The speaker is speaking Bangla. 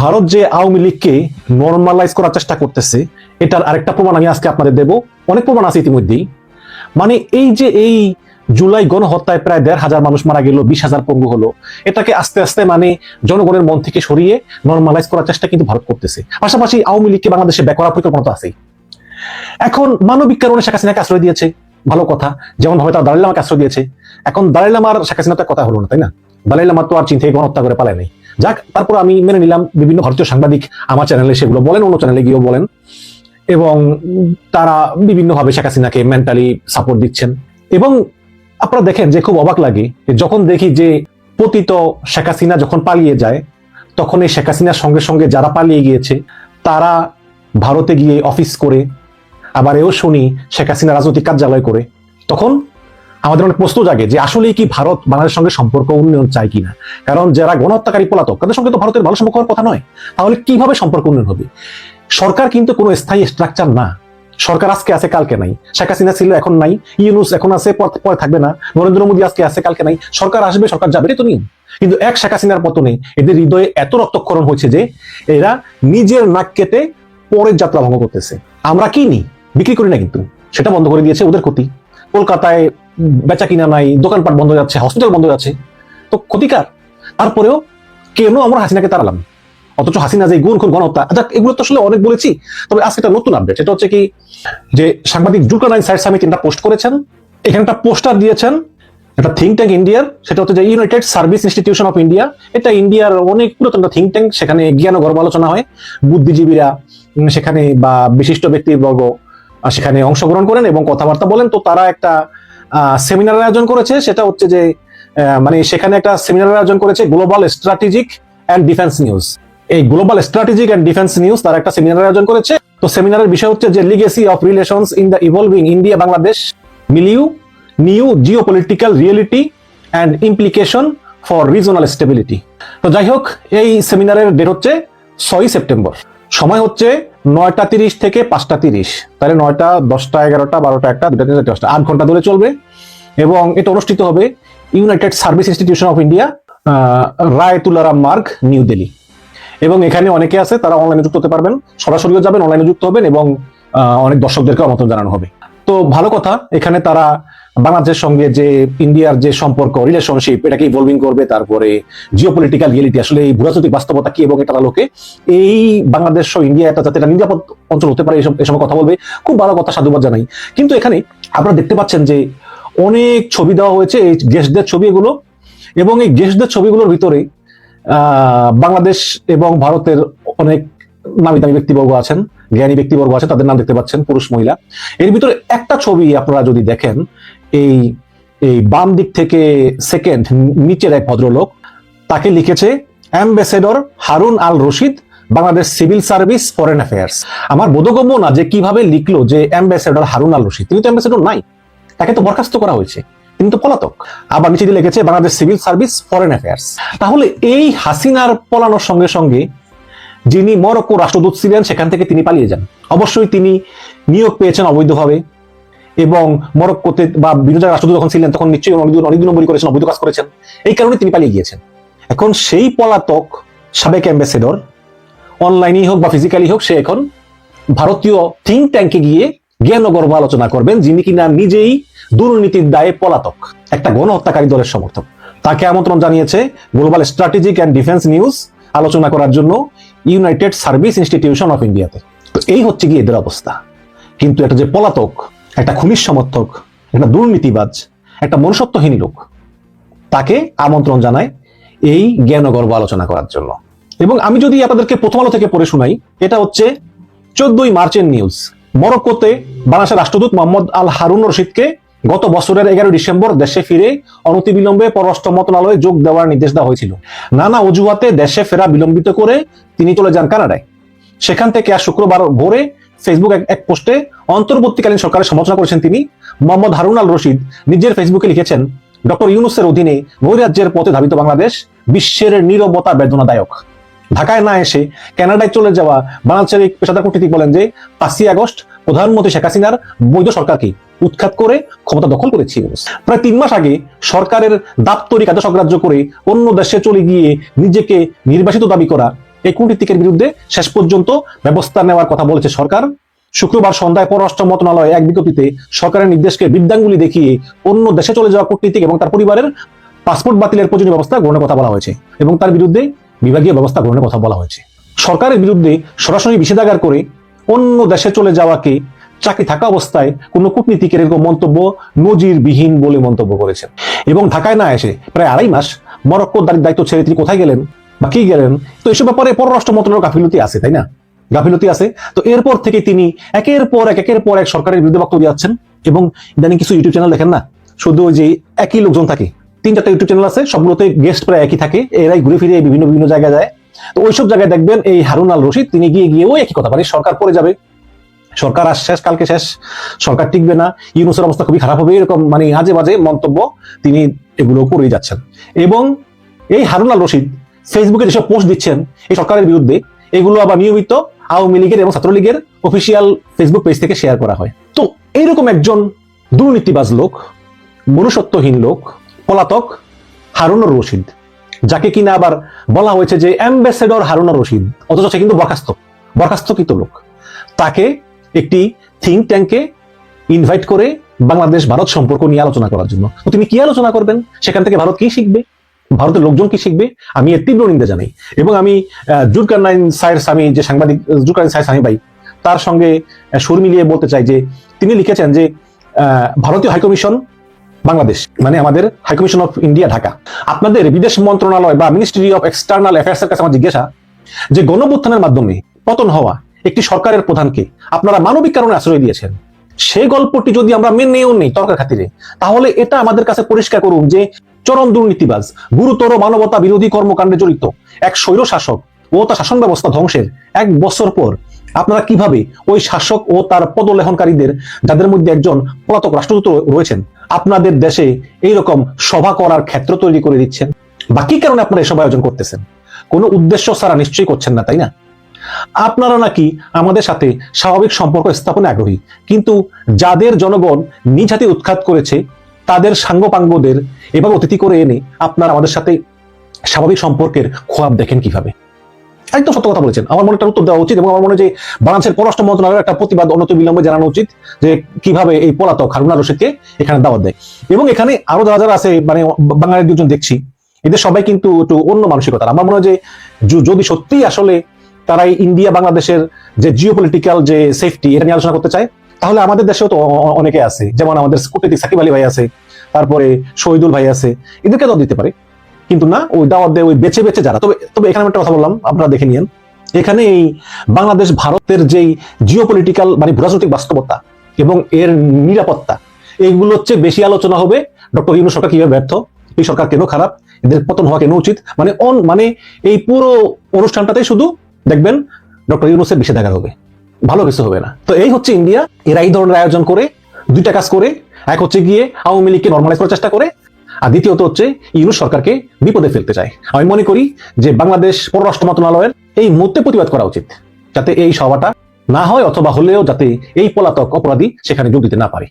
ভারত যে আওয়ামী লীগকে নর্মালাইজ করার চেষ্টা করতেছে, এটার আরেকটা প্রমাণ আমি আজকে আপনাদের দেব। অনেক প্রমাণ আছে ইতিমধ্যেই। মানে এই যে এই জুলাই গণহত্যায় প্রায় দেড় হাজার মানুষ মারা গেল, বিশ হাজার পঙ্গু হলো, এটাকে আস্তে আস্তে মানে জনগণের মন থেকে সরিয়ে নর্মালাইজ করার চেষ্টা কিন্তু ভারত করতেছে। পাশাপাশি আওয়ামী লীগকে বাংলাদেশে ব্যাক করার পরিকল্পনা আছেই। এখন মানবিক কারণে শেখ হাসিনাকে আশ্রয় দিয়েছে, ভালো কথা। যেমন ভাবে তারা দালাল লামাকে আশ্রয় দিয়েছে। এখন দালাল লামার শেখ হাসিনা কথা হলো না, তাই না? দালাল লামার তো আর চিন্তা গণহত্যা করে পালায় নাই। যাক, তারপর আমি মেনে নিলাম বিভিন্ন ভারতীয় সাংবাদিক আমার চ্যানেলে সেগুলো বলেন, অন্য চ্যানেলে গিয়েও বলেন। এবং তারা বিভিন্নভাবে শেখ হাসিনাকে মেন্টালি সাপোর্ট দিচ্ছেন। এবং আপনারা দেখেন যে খুব অবাক লাগে যখন দেখি যে পতিত শেখ হাসিনা যখন পালিয়ে যায়, তখন এই শেখ হাসিনার সঙ্গে সঙ্গে যারা পালিয়ে গিয়েছে, তারা ভারতে গিয়ে অফিস করে, আবার এও শুনি শেখ হাসিনা রাজনৈতিক কার্যালয় করে। তখন আমাদের অনেক প্রশ্ন জাগে যে আসলেই কি ভারত বাংলাদেশের সঙ্গে সম্পর্ক উন্নয়ন চায় কিনা? কারণ যারা গণহত্যাকারী পলাতক, তাদের সঙ্গে তো ভারতের ভালো সম্পর্ক হওয়ার কথা নয়। তাহলে কীভাবে সম্পর্ক উন্নয়ন হবে? সরকার কিন্তু কোনো স্থায়ী স্ট্রাকচার না। সরকার আজকে আছে, কালকে নাই। শেখ হাসিনা ছিল, এখন নাই। ইউনুস এখন আছে, পরে থাকবে না। নরেন্দ্র মোদী আজকে আছে, কালকে নাই। সরকার আসবে, সরকার যাবে তো নিয়ম। কিন্তু এক শেখ হাসিনার পতনে এদের হৃদয়ে এত রক্তক্ষরণ হয়েছে যে এরা নিজের নাক কেটে পরের যাত্রা ভঙ্গ করতেছে। আমরা কি নি? বিক্রি করি না কিন্তু। সেটা বন্ধ করে দিয়েছে ওদের ক্ষতি। কলকাতায় বেচা কিনা নাই, দোকানপাট বন্ধ যাচ্ছে হসপিটাল বন্ধ যাচ্ছে। তো ক্ষতিকার। তারপরেও কেন আমরা হাসিনাকে তাড়ালাম? অথচ হাসিনা যে গুণ খুন, গণহত্যা আচ্ছা এগুলো তো আসলে অনেক বলেছি, তবে আজকে একটা নতুন আপডেট সেটা হচ্ছে কি, যে সাংবাদিক জুলকার নাইন সাইড সামিট তিনটা পোস্ট করেছেন, এখানে একটা পোস্টার দিয়েছেন, একটা থিঙ্ক ট্যাঙ্ক ইন্ডিয়ার সেটা হচ্ছে যে United Service Institution of India এটা ইন্ডিয়ার অনেক পুরাতন একটা থিঙ্ক ট্যাঙ্ক সেখানে জ্ঞান গর্ব আলোচনা হয়, বুদ্ধিজীবীরা সেখানে বা বিশিষ্ট ব্যক্তিবর্গ সেখানে অংশগ্রহণ করেন এবং কথাবার্তা বলেন, তো তারা একটা সেমিনার আয়োজন করেছে। সেটা হচ্ছে যে মানে সেখানে একটা সেমিনার আয়োজন করেছে Global Strategic and Defence News এই Global Strategic and Defence News তারা একটা সেমিনার আয়োজন করেছে। তো সেমিনারের বিষয় হচ্ছে যে legacy of relations in the evolving India Bangladesh milieu new geopolitical reality and implication for regional stability তো যাই হোক, এই সেমিনারের ডেট হচ্ছে ছয়ই সেপ্টেম্বর সময় হচ্ছে নয়টা তিরিশ থেকে পাঁচটা তিরিশ। তাহলে নয়টা, দশটা, এগারোটা, বারোটা, একটা, দুটা, তিনটা দশটা আট ঘণ্টা ধরে চলবে। এবং এটা অনুষ্ঠিত হবে United Service Institution of India Rai Tularam Marg, New Delhi. এবং এখানে অনেকে আছে, তারা অনলাইনে যুক্ত হতে পারবেন, সরাসরিও যাবেন অনলাইনে যুক্ত হবেন এবং অনেক দর্শকদেরকে আমন্ত্রণ জানানো হবে। তো ভালো কথা, এখানে তারা বাংলাদেশের সঙ্গে যে ইন্ডিয়ার যে সম্পর্ক রিলেশনশিপ এটাকে ইভলভিং করবে? তারপরে জিও পলিটিক্যাল রিয়েলিটি আসলে এই ভূরাজনৈতিক বাস্তবতা কি এবং এটার আলোকে এই বাংলাদেশ ও ইন্ডিয়া একটা যাতে এটা নিরাপদ অঞ্চল হতে পারে এসব এ সময় কথা বলবে। খুব ভালো কথা, সাধুবাদ জানাই। কিন্তু এখানে আপনারা দেখতে পাচ্ছেন যে অনেক ছবি দেওয়া হয়েছে, এই গেস্টদের ছবি এগুলো এবং এই গেস্টদের ছবিগুলোর ভিতরে বাংলাদেশ এবং ভারতের অনেক নামি দামি ব্যক্তিবর্গ আছেন, জ্ঞানী ব্যক্তিবর্গ আছে, তাদের নাম দেখতে পাচ্ছেন, পুরুষ মহিলা। এর ভিতরে একটা ছবি আপনারা যদি দেখেন এই এই বাম দিক থেকে সেকেন্ড নিচের এক ভদ্রলোক, তাকে লিখেছে ambassador Harun al Rashid Bangladesh civil service foreign affairs আমার বোধগম্য না যে কীভাবে লিখলো যে অ্যাম্বাসেডর হারুন আল রশিদ তিনি তো অ্যাম্বাসেডর নাই। তাকে তো বরখাস্ত করা হয়েছে। তিনি তো পলাতক। আবার নিচে দিয়ে লিখেছে Bangladesh civil service foreign affairs তাহলে এই হাসিনার পলানোর সঙ্গে সঙ্গে যিনি মরক্কো রাষ্ট্রদূত ছিলেন, সেখান থেকে তিনি পালিয়ে যান। অবশ্যই তিনি নিয়োগ পেয়েছেন অবৈধভাবে। এবং মরক্কোতে বা জায়গায় রাষ্ট্রদূত যখন ছিলেন, তখন নিশ্চয়ই অনেক অনেক দিন নম্বরই করেছেন, অবৈধ কাজ করেছেন। এই কারণে তিনি পালিয়ে গিয়েছেন। এখন সেই পলাতক সাবেক অ্যাম্বাসেডর অনলাইনেই হোক বা ফিজিক্যালি হোক, সে এখন ভারতীয় থিঙ্ক ট্যাঙ্কে গিয়ে জ্ঞান ও গর্ব আলোচনা করবেন, যিনি কিনা নিজেই দুর্নীতির দায়ে পলাতক, একটা গণহত্যাকারী দলের সমর্থক। তাকে আমন্ত্রণ জানিয়েছে global strategic and defence news আলোচনা করার জন্য ইউনাইটেড সার্ভিস ইনস্টিটিউশন অফ ইন্ডিয়াতে তো এই হচ্ছে কি এদের অবস্থা। কিন্তু এটা যে পলাতক একটা খুনির সমর্থক, একটা দুর্নীতিবাজ, একটা মনুষ্যত্বহীন লোক। তাকে আমন্ত্রণ জানায় এই জ্ঞান গর্ব আলোচনা করার জন্য। এবং আমি যদি আপনাদেরকে প্রথম আলো থেকে পড়ে শোনাই, এটা হচ্ছে চোদ্দই মার্চের নিউজ। মরক্কোতে বাংলাদেশের রাষ্ট্রদূত মোহাম্মদ আল হারুন রশিদকে গত বছরের এগারো ডিসেম্বর দেশে ফিরে অনতিবিলম্বে পররাষ্ট্র মন্ত্রণালয়ে যোগ দেওয়ার নির্দেশ দেওয়া হয়েছিল। নানা অজুহাতে দেশে ফেরা বিলম্বিত করে তিনি চলে যান কানাডায়। সেখান থেকে আজ শুক্রবার ভোরে ফেসবুক এক- পোস্টে অন্তর্বর্তীকালীন সরকারের সমালোচনা করেছেন তিনি। মোহাম্মদ হারুন আল রশিদ নিজের ফেসবুকে লিখেছেন, ডক্টর ইউনুসের অধীনে নৈরাজ্যের পথে ধাবিত বাংলাদেশ বিশ্বের নীরবতা বেদনাদায়ক। ঢাকায় না এসে কানাডায় চলে যাওয়া বাংলাদেশের পেশাদার কূটনীতিক বলেন যে, পাঁচই আগস্ট প্রধানমন্ত্রী শেখ হাসিনার বৈধ সরকারকে উৎখাত করে ক্ষমতা দখল করেছে প্রায় তিন মাস আগে সরকারের দাপ্তরিক আদেশ অগ্রাহ্য করে অন্য দেশে চলে গিয়ে নিজেকে নির্বাসিত দাবি করা এই কূটনীতিকের বিরুদ্ধে শেষ পর্যন্ত ব্যবস্থা নেওয়ার কথা বলেছে সরকার। শুক্রবার সন্ধ্যায় পররাষ্ট্র মন্ত্রণালয় এক বিজ্ঞপ্তিতে সরকারের নির্দেশকে বিদ্যাঙ্গুলি দেখিয়ে অন্য দেশে চলে যাওয়া কূটনীতিক এবং তার পরিবারের পাসপোর্ট বাতিলের প্রয়োজনীয় ব্যবস্থা গ্রহণের কথা বলা হয়েছে এবং তার বিরুদ্ধে বিভাগীয় ব্যবস্থা গ্রহণের কথা বলা হয়েছে। সরকারের বিরুদ্ধে সরাসরি নিষেধাজ্ঞার করে অন্য দেশে চলে যাওয়াকে চাকরি থাকা অবস্থায় কোনো কূটনীতিকের এরকম মন্তব্য নজিরবিহীন বলে মন্তব্য করেছেন। এবং ঢাকায় না এসে প্রায় আড়াই মাস মরক্কোর দায়িত্ব ছেড়ে তিনি কোথায় গেলেন? বা কি গেলেন? তো এসব ব্যাপারে পররাষ্ট্র মন্ত্রণালয় গাফিলতি আছে, তাই না? গাফিলতি আছে। তো এরপর থেকে তিনি একের পর এক, একের পর এক সরকারের বিরুদ্ধে বক্তব্য দিচ্ছেন এবং ইদানিং কিছু ইউটিউব চ্যানেল দেখেন না? শুধু যে একই লোকজন থাকে। তিন চারটা ইউটিউব চ্যানেল আছে, সবগুলোতে গেস্ট প্রায় একই থাকে। এরাই ঘুরে ফিরে বিভিন্ন বিভিন্ন জায়গায় যায়। তো ওইসব জায়গায় দেখবেন এই হারুন আল রশিদ, তিনি গিয়ে গিয়ে ওই একই কথা মানে সরকার পড়ে যাবে। সরকার আজ শেষ, কালকে শেষ। সরকার টিকবে না। ইউনুসের অবস্থা খুবই খারাপ হবে, এরকম মানে আজে বাজে মন্তব্য তিনি এগুলো করেই যাচ্ছেন। এবং এই হারুন আল রশিদ ফেসবুকে যেসব পোস্ট দিচ্ছেন এই সরকারের বিরুদ্ধে, এগুলো আবার নিয়মিত আওয়ামী লীগের এবং ছাত্রলীগের অফিসিয়াল ফেসবুক পেজ থেকে শেয়ার করা হয়। তো এইরকম একজন দুর্নীতিবাজ লোক, মনুষ্যত্বহীন লোক, পলাতক হারুনুর রশিদ, যাকে কিনা আবার বলা হয়েছে যে অ্যাম্বাসেডর হারুনুর রশিদ, অথচ সে কিন্তু বরখাস্ত, বরখাস্তকৃত লোক। তাকে একটি থিঙ্ক ট্যাঙ্কে ইনভাইট করে বাংলাদেশ ভারত সম্পর্ক নিয়ে আলোচনা করার জন্য। তিনি কি আলোচনা করবেন? সেখান থেকে ভারত কি শিখবে? ভারতের লোকজন কি শিখবে? আমি এর তীব্র নিন্দা জানাই। এবং আমি জুরকার নাইন সাইর স্বামী, যে সাংবাদিক জুরকার নাইন সাইর স্বামী ভাই, তার সঙ্গে সুর মিলিয়ে বলতে চাই যে, তিনি লিখেছেন যে ভারতীয় হাইকমিশন বাংলাদেশ মানে আমাদের হাইকমিশন অফ ইন্ডিয়া ঢাকা। আপনাদের বিদেশ মন্ত্রণালয় বা মিনিস্ট্রি অফ এক্সটার্নাল অ্যাফেয়ার্স এর কাছে আমার জিজ্ঞাসা যে গণবুত্থানের মাধ্যমে পতন হওয়া একটি সরকারের প্রধানকে আপনারা মানবিক কারণে আশ্রয় দিয়েছেন। সেই গল্পটি যদি আমরা মেনেও নেই তর্কের খাতিরে, তাহলে এটা আমাদের কাছে পরিষ্কার করুন যে চরম দুর্নীতিবাজ, গুরুতর মানবতা বিরোধী কর্মকাণ্ডে জড়িত এক স্বৈর শাসক ও তার শাসন ব্যবস্থা ধ্বংসের এক বছর পর আপনারা কীভাবে ওই শাসক ও তার পদলেখনকারীদের, যাদের মধ্যে একজন পলাতক রাষ্ট্রদূত রয়েছেন, আপনাদের দেশে এইরকম সভা করার ক্ষেত্র তৈরি করে দিচ্ছেন? বা কি কারণে আপনারা এসব আয়োজন করতেছেন? কোনো উদ্দেশ্য ছাড়া নিশ্চয়ই করছেন না, তাই না? আপনারা নাকি আমাদের সাথে স্বাভাবিক সম্পর্ক স্থাপনে আগ্রহী, কিন্তু যাদের জনগণ নিজ হাতে উৎখাত করেছে তাদের সাঙ্গপাঙ্গদের এভাবে অতিথি করে এনে আপনারা আমাদের সাথে স্বাভাবিক সম্পর্কের খোয়াব দেখেন কীভাবে। একদম সত্য কথা বলেছেন। আমার মনে উত্তর দেওয়া উচিত এবং আমার মনে যে বাংলাদেশের পররাষ্ট্র মন্ত্রণালয়ের একটা প্রতিবাদ অনত বিলম্বে জানানো উচিত যে কীভাবে এই পলাতক হারুনা রশিদকে এখানে দাওয়াত দেয়। এবং এখানে আরও যারা যারা আছে মানে বাঙালির দুজন দেখছি, এদের সবাই কিন্তু একটু অন্য মানসিকতার। আমার মনে হয় যে যদি সত্যিই আসলে তারা ইন্ডিয়া বাংলাদেশের যে জিও যে সেফটি এটা নিয়ে আলোচনা করতে চায় তাহলে আমাদের দেশেও তো অনেকে আছে। যেমন আমাদের কূটনীতিক সাকিব আলী ভাই আছে, তারপরে শহীদুল ভাই আছে। এদেরকে দাওয়াত দিতে পারে। কিন্তু না, ওই দাওয়াত দেয় ওই বেছে বেছে যারা। তবে তবে এখানে একটা কথা বললাম, আপনারা দেখে নিয়েন। এখানে এই বাংলাদেশ, ভারতের যেই জিও পলিটিক্যাল মানে রাজনৈতিক বাস্তবতা এবং এর নিরাপত্তা, এইগুলো হচ্ছে বেশি আলোচনা হবে। ডক্টর ইউনু সরকার কীভাবে ব্যর্থ? এই সরকার কেন খারাপ? এদের পতন হওয়া কেন উচিত? মানে অন মানে এই পুরো অনুষ্ঠানটাতেই শুধু দেখবেন ডক্টর ইউনুসের নিষেধাজ্ঞা হবে। ভালো কিছু হবে না। তো এই হচ্ছে ইন্ডিয়া এরা এই ধরনের আয়োজন করে, দুইটা কাজ করে। এক হচ্ছে গিয়ে আওয়ামী লীগকে নর্মালাইজ করার চেষ্টা করে। আর দ্বিতীয়ত হচ্ছে ইউরো সরকারকে বিপদে ফেলতে চায়। আমি মনে করি যে বাংলাদেশ পররাষ্ট্র মন্ত্রণালয়ের এই মুহূর্তে প্রতিবাদ করা উচিত, যাতে এই সভাটা না হয় অথবা হলেও যাতে এই পলাতক অপরাধী সেখানে যোগ দিতে না পারে।